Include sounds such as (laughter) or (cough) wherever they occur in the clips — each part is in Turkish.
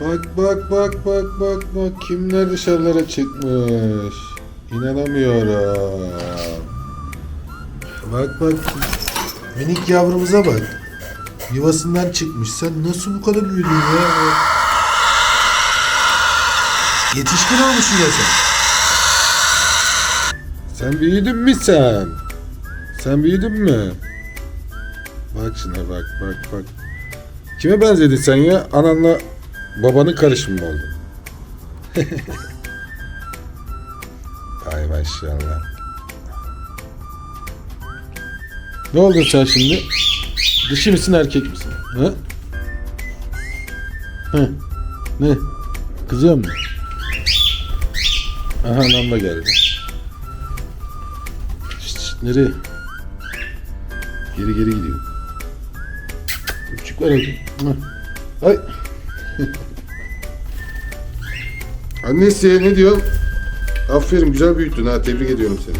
Bak bak bak bak bak bak kimler dışarılara çıkmış. İnanamıyorum. Bak bak minik yavrumuza bak. Yuvasından çıkmış. Sen nasıl bu kadar büyüdün ya? Yetişkin olmuşsun ya sen. Sen büyüdün mü sen? Sen büyüdün mü? Bak şuna bak bak bak. Kime benzedin sen ya? Ananla babanın karışımı mı oldu? (laughs) Ay maşallah. Ne oldun sen şimdi? Dişi misin erkek misin? Ha? Ha? Ne? Kızıyor mu? Aha anam da geldi. Şşt, şşt, nereye? Geri geri gidiyor. Küçük var orada. Ay. (laughs) Annesi ne diyor? Aferin güzel büyüttün ha tebrik ediyorum seni.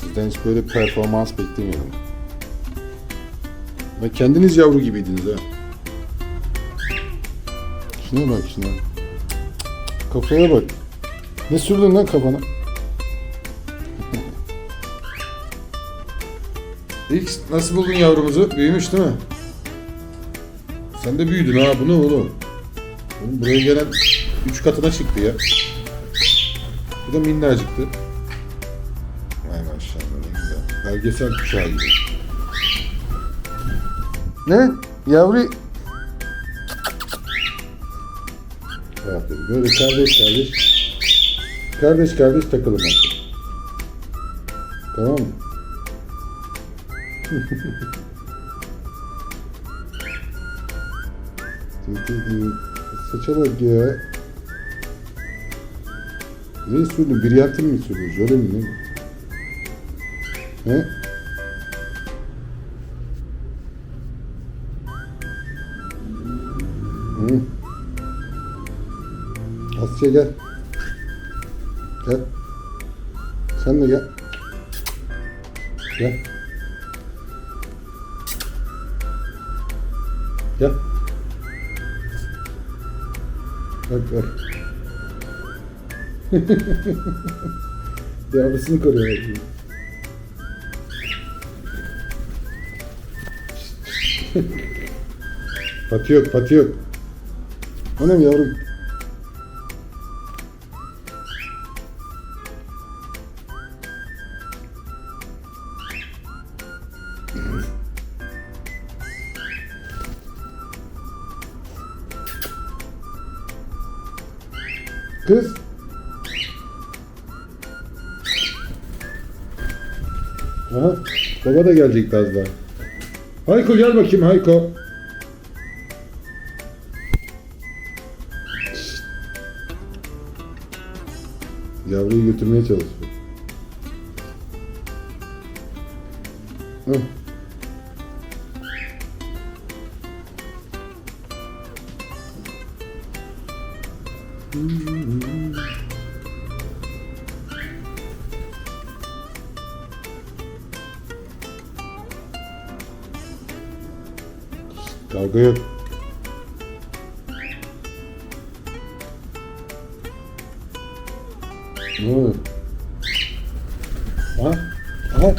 Sizden hiç böyle performans beklemiyordum. Ve kendiniz yavru gibiydiniz ha. Şuna bak şuna. Kafaya bak. Ne sürdün lan kafana? (laughs) İlk nasıl buldun yavrumuzu? Büyümüş değil mi? Sen de büyüdün ha bu ne oğlum? Oğlum buraya gelen üç katına çıktı ya. Bu da minnacıktı. Vay maşallah. Belgesel kuşağı gibi. Ne? Yavru... Aferin. Böyle kardeş kardeş. Kardeş kardeş takılın artık. Tamam mı? (laughs) Saça bak ya. Ne sürdün? Biriyatin mi sürdün? Jöle mi ne? He? Hı. Asya gel. Gel. Sen de gel. Gel. Gel. Bak bak. (laughs) Yavrusunu koruyor. Pati yok, pati yok. Ne yavrum? Kız. Aha, baba da gelecek az daha. Hayko gel bakayım Hayko. Yavruyu götürmeye çalışıyor. Hı. Kavga yok. Ne oluyor? Ha? Ha?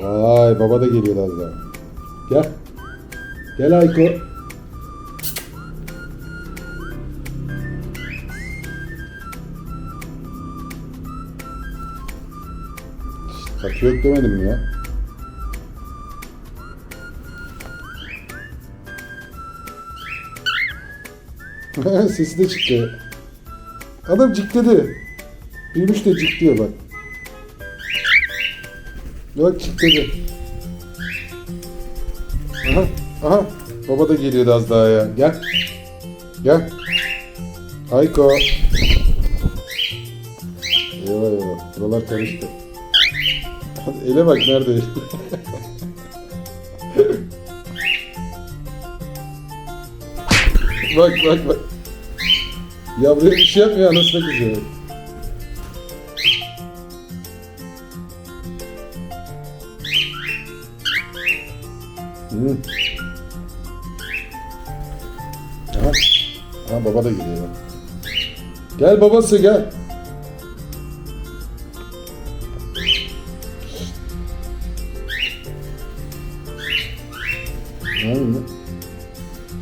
Vay baba da geliyor az daha. Gel. Gel Ayko. Katı yok demedim ya? (laughs) Sesi de çıktı. Adam cikledi. Büyümüş de cikliyor bak. Bak cikledi. Aha, aha. Baba da geliyordu az daha ya. Gel. Gel. Hayko. Eyvah eyvah. Buralar karıştı. Ele bak nerede? bak bak bak. Yavruya bir şey yapmıyor anasına kızıyor. Hı. Ha baba da geliyor. Gel babası gel.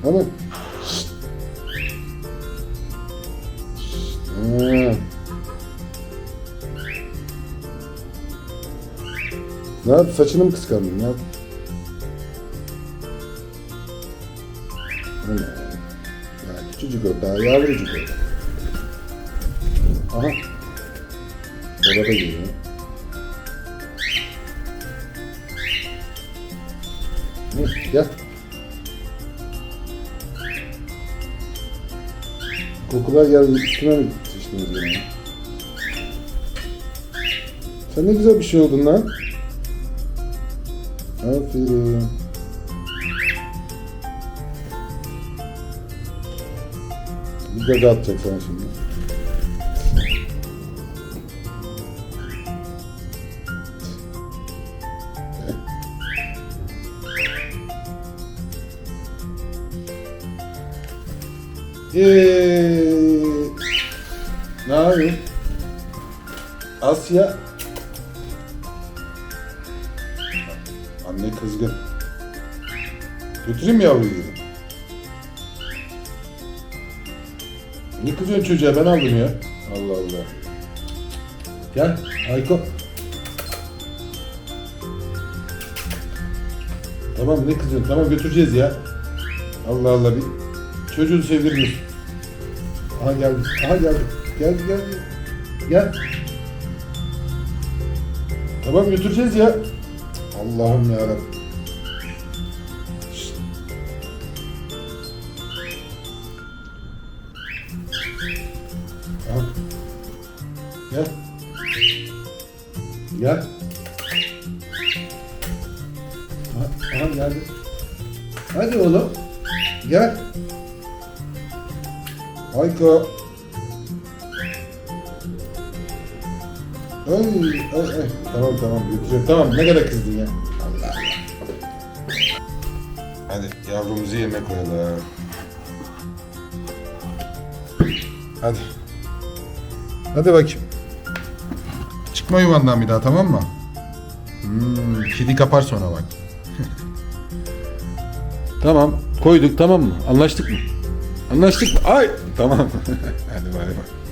Hemen. Ne yap? Saçını mı kıskandın? Ne yap? Ana. Ya küçücük o. Daha yavrucuk o. Aha. Baba da geliyor. Hı, Gel. Kokular geldi. Üstüne mi sıçtınız gene? Sen ne güzel bir şey oldun lan. Aferin. Bir gaga atacak sana şimdi. Eee, ne yapıyorsun? Asya. Anne kızgın. Götüreyim mi yavruyu? Niye kızıyorsun çocuğa? Ben aldım ya. Allah Allah. Gel Ayko. Tamam ne kızıyorsun? Tamam götüreceğiz ya. Allah Allah bir çocuğu sevdirmiyorsun. Aha geldi. Aha geldi. Geldi geldi. Gel. Tamam götüreceğiz ya. Allah'ım ya Al. Gel. Gel. Aha, aha geldi. Hadi oğlum. Gel. Hayko. Ay, ay, ay. Tamam tamam götüreceğim. Tamam ne kadar kızdın ya. Allah Allah. Hadi yavrumuzu yerine koyalım. Hadi. Hadi bakayım. Çıkma yuvandan bir daha tamam mı? Hmm, kedi kapar sonra bak. tamam koyduk tamam mı? Anlaştık mı? Anlaştık mı? Ay tamam. Hadi bay bay.